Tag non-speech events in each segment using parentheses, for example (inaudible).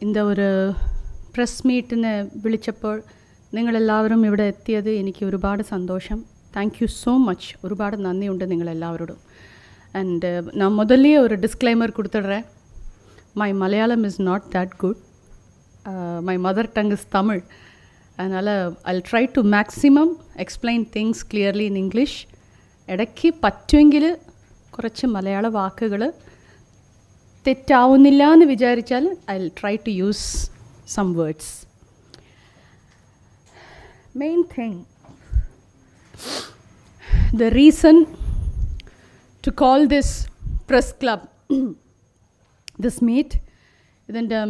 இந்த ஒரு പ്രസ് മീറ്റിന് വിളിച്ചപ്പോൾ നിങ്ങളെല്ലാവരും ഇവിടെ എത്തിയത് എനിക്ക് ഒരുപാട് സന്തോഷം. താങ്ക് യു സോ മച്ച് ഒരുപാട് നന്ദിയുണ്ട് നിങ്ങളെല്ലാവരോടും. ആൻഡ് நான் முதல்லையே ஒரு டிஸ்க்ளைமர் கொடுத்துட்றேன் my Malayalam is not that good my mother tongue is Tamil அதனால் I try to maximum explain things clearly in English ഇടയ്ക്ക് പറ്റുമെങ്കിൽ കുറച്ച് മലയാള വാക്കുകൾ തെറ്റാവുന്നില്ല എന്ന് വിചാരിച്ചാൽ I try to use some words main thing the reason to call this press club this meet ഇതിന്റെ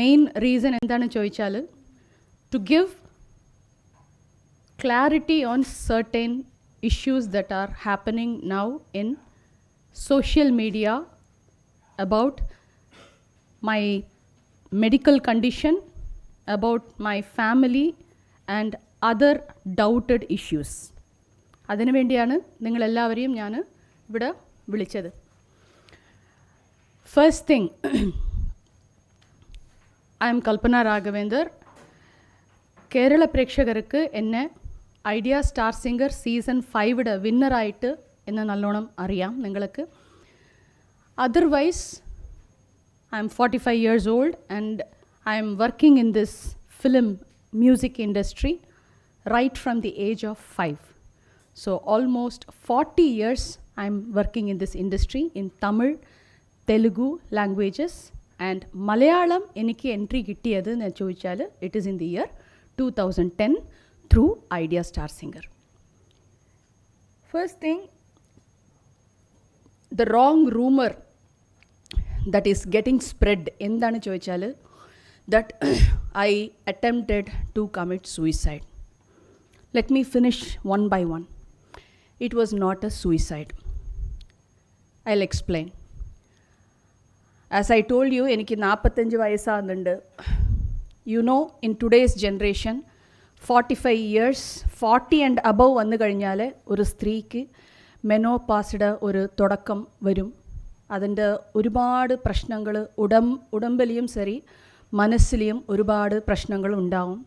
main reason എന്താണെന്ന് ചോദിച്ചാൽ to give clarity on certain issues that are happening now in social media about my medical condition, about my family, and other doubted issues. അതിനു വേണ്ടിയാണ് നിങ്ങളെല്ലാവരെയും ഞാൻ ഇവിടെ വിളിച്ചത്. First thing I am Kalpana Raghavendar Kerala പ്രേക്ഷകർക്ക് എന്നെ idea star singer season ഫൈവിടെ വിന്നറായിട്ട് എന്ന് നല്ലോണം അറിയാം. നിങ്ങൾക്ക് otherwise I am forty five years old and I am working in this film music industry right from the age of five so almost forty years I am working in this industry in Tamil Telugu languages and Malayalam എനിക്ക് entry കിട്ടിയത് എന്ന് ചോദിച്ചാൽ it is in the year two thousand ten through Idea Star Singer first thing the wrong rumour that is getting spread എന്താണ് ചോദിച്ചാൽ that I attempted to commit suicide let me finish one by one it was not a suicide I'll explain as I told you എനിക്ക് നാൽപ്പത്തഞ്ച് വയസ്സാകുന്നുണ്ട്. You know in today's generation forty five years forty and above വന്നു കഴിഞ്ഞാൽ ഒരു സ്ത്രീക്ക് മെനോപാസ്ഡ് ഒരു തുടക്കം വരും. അതിന്റെ ഒരുപാട് പ്രശ്നങ്ങൾ ഉടം ഉടമ്പലിയും ശരി മനസ്സിലെയും ഒരുപാട് പ്രശ്നങ്ങൾ ഉണ്ടാവും.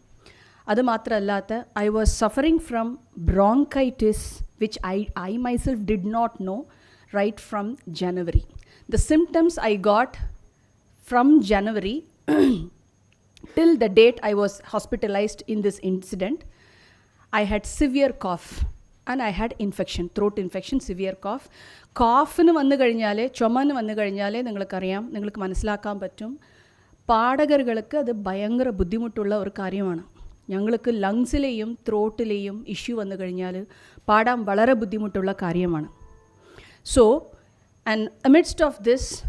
അതുമാത്രമല്ലാത്ത I was suffering from bronchitis which I I myself did not know right from January the symptoms I got from January till the date I was hospitalised in this incident I had severe cough. And I had infection, throat infection, severe cough. കോഫിന് വന്നു കഴിഞ്ഞാൽ ചുമന്ന് വന്നു കഴിഞ്ഞാൽ നിങ്ങൾക്കറിയാം നിങ്ങൾക്ക് മനസ്സിലാക്കാൻ പറ്റും. പാടകർക്ക് അത് ഭയങ്കര ബുദ്ധിമുട്ടുള്ള ഒരു കാര്യമാണ്. ഞങ്ങൾക്ക് ലങ്സിലെയും ത്രോട്ടിലെയും ഇഷ്യൂ വന്നു കഴിഞ്ഞാൽ പാടാൻ വളരെ ബുദ്ധിമുട്ടുള്ള കാര്യമാണ്. So and amidst of this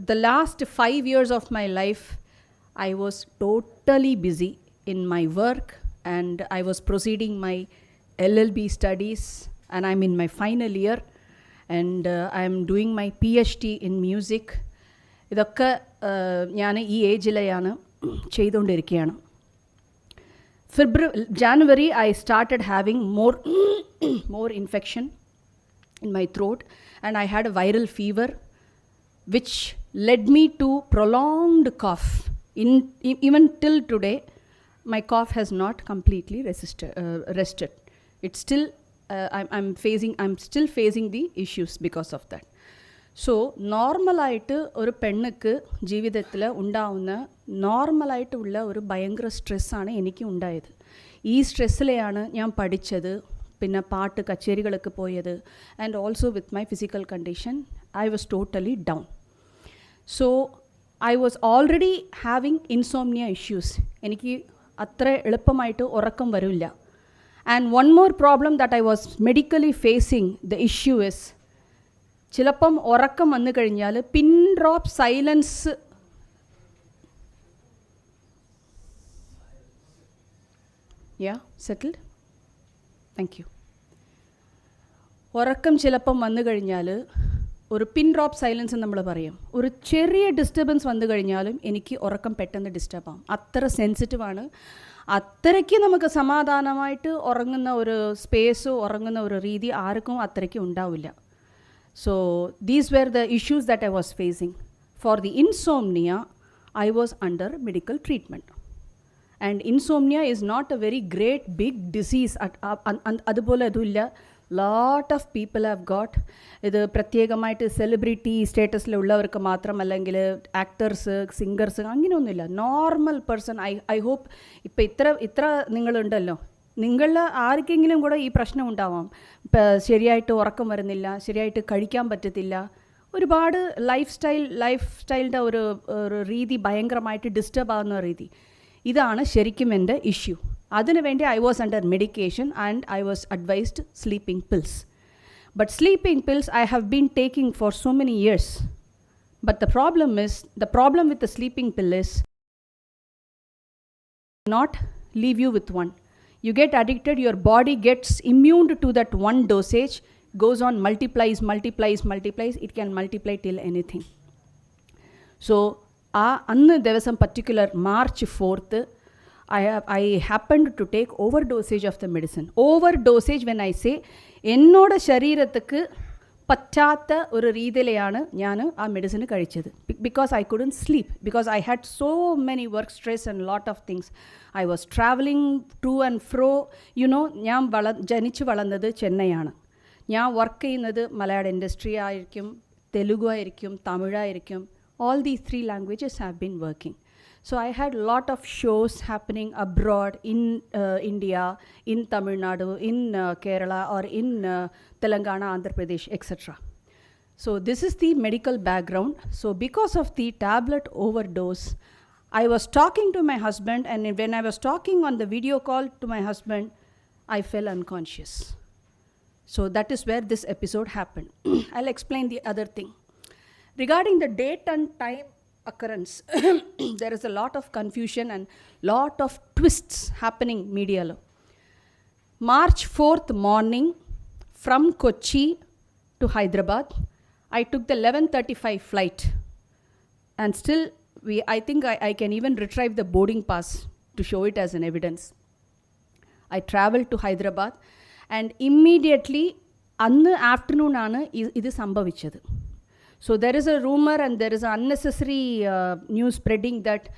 the last five years of my life I was totally busy in my work and I was proceeding my LLB studies and I'm in my final year and uh, I'm doing my PhD in music. ഇതൊക്കെ ഞാൻ ഈ ഏജിലെയാണ് ചെയ്തുകൊണ്ടിരിക്കുകയാണ് February January I started having more more infection in my throat and I had a viral fever which led me to prolonged cough. In, e- even till today, my cough has not completely resisted, uh, rested. It's still, uh, I'm, I'm facing, I'm still facing the issues because of that. So നോർമലായിട്ട് ഒരു പെണ്ണുക്ക് ജീവിതത്തിൽ ഉണ്ടാവുന്ന നോർമലായിട്ടുള്ള ഒരു ഭയങ്കര സ്ട്രെസ്സാണ് എനിക്ക് ഉണ്ടായത്. ഈ സ്ട്രെസ്സിലെയാണ് ഞാൻ പഠിച്ചത് പിന്നെ പാട്ട് കച്ചേരികളൊക്കെ പോയത് and also with my physical condition I was totally down so I was already having insomnia issues എനിക്ക് അത്ര എളുപ്പമായിട്ട് ഉറക്കം വരില്ല. And one more problem that I was medically facing the issue is ചിലപ്പം ഉറക്കം വന്നു കഴിഞ്ഞാൽ pin drop silence yeah settled thank you ഉറക്കം ചിലപ്പം വന്നു കഴിഞ്ഞാൽ ഒരു പിൻ ഡ്രോപ്പ് സൈലൻസ് നമ്മൾ പറയും. ഒരു ചെറിയ ഡിസ്റ്റർബൻസ് വന്നു കഴിഞ്ഞാലും എനിക്ക് ഉറക്കം പെട്ടെന്ന് ഡിസ്റ്റർബ് ആവും. അത്ര സെൻസിറ്റീവാണ് അത്രയ്ക്ക് നമുക്ക് സമാധാനമായിട്ട് ഉറങ്ങുന്ന ഒരു സ്പേസ് ഉറങ്ങുന്ന ഒരു രീതി ആർക്കും അത്രയ്ക്ക് ഉണ്ടാവില്ല. So these were the issues that I was facing for the insomnia I was under medical treatment and insomnia is not a very great big disease അതുപോലെ അതുമില്ല. Lot of people have got ഇത് പ്രത്യേകമായിട്ട് celebrity സ്റ്റേറ്റസിലുള്ളവർക്ക് മാത്രം അല്ലെങ്കിൽ actors singers അങ്ങനെയൊന്നുമില്ല. Normal person I I hope ഇപ്പം ഇത്ര ഇത്ര നിങ്ങളുണ്ടല്ലോ. നിങ്ങളിൽ ആർക്കെങ്കിലും കൂടെ ഈ പ്രശ്നം ഉണ്ടാവാം. ഇപ്പം ശരിയായിട്ട് ഉറക്കം വരുന്നില്ല ശരിയായിട്ട് കഴിക്കാൻ പറ്റത്തില്ല. ഒരുപാട് ലൈഫ് സ്റ്റൈൽ ലൈഫ് സ്റ്റൈലിന്റെ ഒരു ഒരു രീതി ഭയങ്കരമായിട്ട് ഡിസ്റ്റർബ് ആകുന്ന രീതി. ഇതാണ് ശരിക്കും എന്റെ ഇഷ്യൂ അതിനു വേണ്ടി I was under medication and I was advised sleeping pills but sleeping pills I have been taking for so many years but the problem is the problem with the sleeping pill is not leave you with one. You get addicted, your body gets immune to that one dosage, goes on, multiplies, multiplies, multiplies. It can multiply till anything. So ആ അന്ന് ദിവസം particular March fourth I I happened to take over dosage of the medicine over dosage when I say എന്നോട് ശരീരത്തേക്ക് പറ്റാത്ത ഒരു രീതിയിലെയാണ് ഞാൻ ആ മെഡിസിൻ കഴിച്ചത് because I couldn't sleep because I had so many work stress and lot of things I was travelling to and fro you know ഞാൻ വള ജനിച്ചു വളർന്നത് ചെന്നൈയാണ് ഞാൻ വർക്ക് ചെയ്യുന്നത് മലയാള ഇൻഡസ്ട്രി ആയിരിക്കും തെലുഗു ആയിരിക്കും തമിഴായിരിക്കും. All these three languages have been working. So i had a lot of shows happening abroad in uh, india in tamil nadu in uh, kerala or in uh, telangana andhra pradesh etc so this is the medical background. So because of the tablet overdose i was talking to my husband and when i was talking on the video call to my husband i fell unconscious. So that is where this episode happened. (clears throat) I'll explain the other thing. Regarding the date and time occurrence (coughs) there is a lot of confusion and lot of twists happening media lo march 4th morning from kochi to hyderabad i took the 1135 flight and still we i think I, I can even retrieve the boarding pass to show it as an evidence I traveled to Hyderabad and immediately അന്ന് afternoon ആണ് E- ഇത് സംഭവിച്ചത് so there is a rumour and there is a unnecessary news spreading that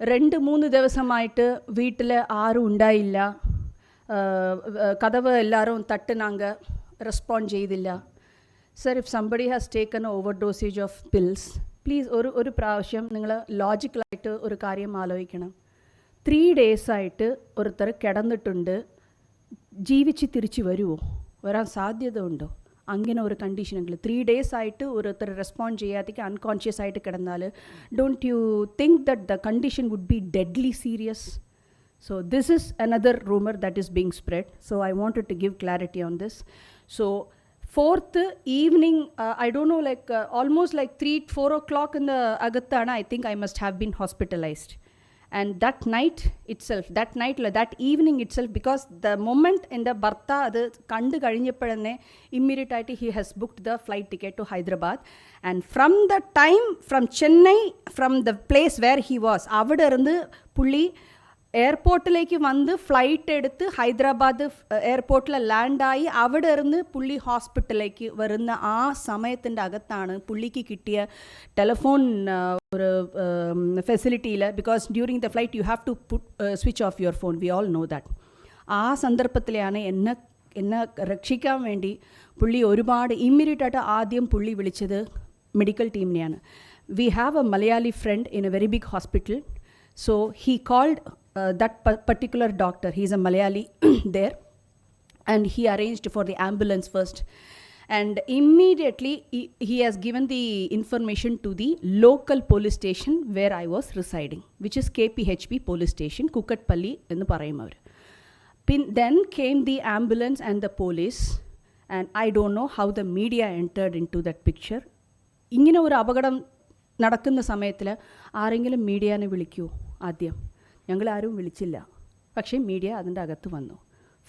രണ്ട് മൂന്ന് ദിവസമായിട്ട് വീട്ടിൽ ആരും ഉണ്ടായില്ല. Uh, uh, കഥവ് എല്ലാവരും തട്ടുനാങ്ക റെസ്പോണ്ട് ചെയ്തില്ല. Sir if somebody has taken over dosage of pills please ഒരു ഒരു പ്രാവശ്യം നിങ്ങൾ ലോജിക്കലായിട്ട് ഒരു കാര്യം ആലോചിക്കണം. ത്രീ ഡേയ്സായിട്ട് ഒരുത്തർ കിടന്നിട്ടുണ്ട്. ജീവിച്ച് തിരിച്ചു വരുമോ വരാൻ സാധ്യത ഉണ്ടോ അങ്ങനെ ഒരു കണ്ടീഷനെങ്കിൽ ത്രീ ഡേയ്സ് ആയിട്ട് ഒരുത്തർ റെസ്പോണ്ട് ചെയ്യാത്തേക്ക് അൺകോൺഷ്യസ് ആയിട്ട് കിടന്നാൽ don't you think that the condition would be deadly serious So this is another rumor that is being spread. So I wanted to give clarity on this. So fourth evening, uh, I don't know, like uh, almost like three, four o'clock in the Agathana, I think I must have been hospitalized. and that night itself that night that evening itself because the moment in the ഭർത്ത അത് കണ്ടു കഴിഞ്ഞപ്പോഴന്നെ immediate ആയിട്ട് he has booked the flight ticket to Hyderabad and from the time from Chennai from the place where he was അവിടെ ഇருந்து പുള്ളി എയർപോർട്ടിലേക്ക് വന്ന് ഫ്ലൈറ്റ് എടുത്ത് ഹൈദരാബാദ് എയർപോർട്ടിൽ ലാൻഡായി അവിടെ ഇരുന്ന് പുള്ളി ഹോസ്പിറ്റലിലേക്ക് വരുന്ന ആ സമയത്തിന്റെ അകത്താണ് പുള്ളിക്ക് കിട്ടിയ ടെലിഫോൺ ഒരു ഫെസിലിറ്റിയിൽ because during the flight you have to put switch off your phone we all know that ആ സന്ദർഭത്തിലാണ് എന്നെ എന്നെ രക്ഷിക്കാൻ വേണ്ടി പുള്ളി ഒരുപാട് ഇമ്മീഡിയറ്റ് ആയിട്ട് ആദ്യം പുള്ളി വിളിച്ചത് medical ടീമിനെയാണ് we have a Malayali friend in a very big hospital so he called that particular doctor, he's a Malayali there and he arranged for the ambulance first and immediately he, he has given the information to the local police station where i was residing which is kphp police station kukatpalli in the അവർ then came the ambulance and the police and i don't know how the media entered into that picture ഇങ്ങനെ ഒരു അപകടം നടക്കുന്ന സമയത്തിൽ ആരെങ്കിലും മീഡിയാനെ വിളിക്കുമോ ആദ്യം ഞങ്ങൾ ആരും വിളിച്ചില്ല. പക്ഷേ മീഡിയ അതിന്റെ അകത്ത് വന്നു.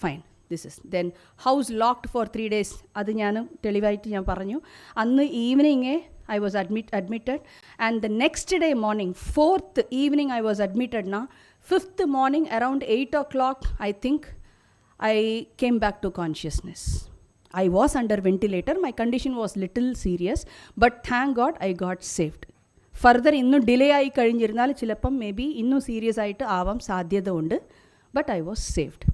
Fine this is then house locked for three days അത് ഞാൻ തെളിവായിട്ട് ഞാൻ പറഞ്ഞു. അന്ന് evening I was admit admitted and the next day morning fourth evening I was admitted നാ fifth morning around eight o'clock I think I came back to consciousness I was under ventilator my condition was little serious but thank God I got saved. Further ഇന്നും delay ആയി കഴിഞ്ഞിരുന്നാൽ ചിലപ്പം may be ഇന്നും serious ആയിട്ട് ആവാം സാധ്യത ഉണ്ട് but I was saved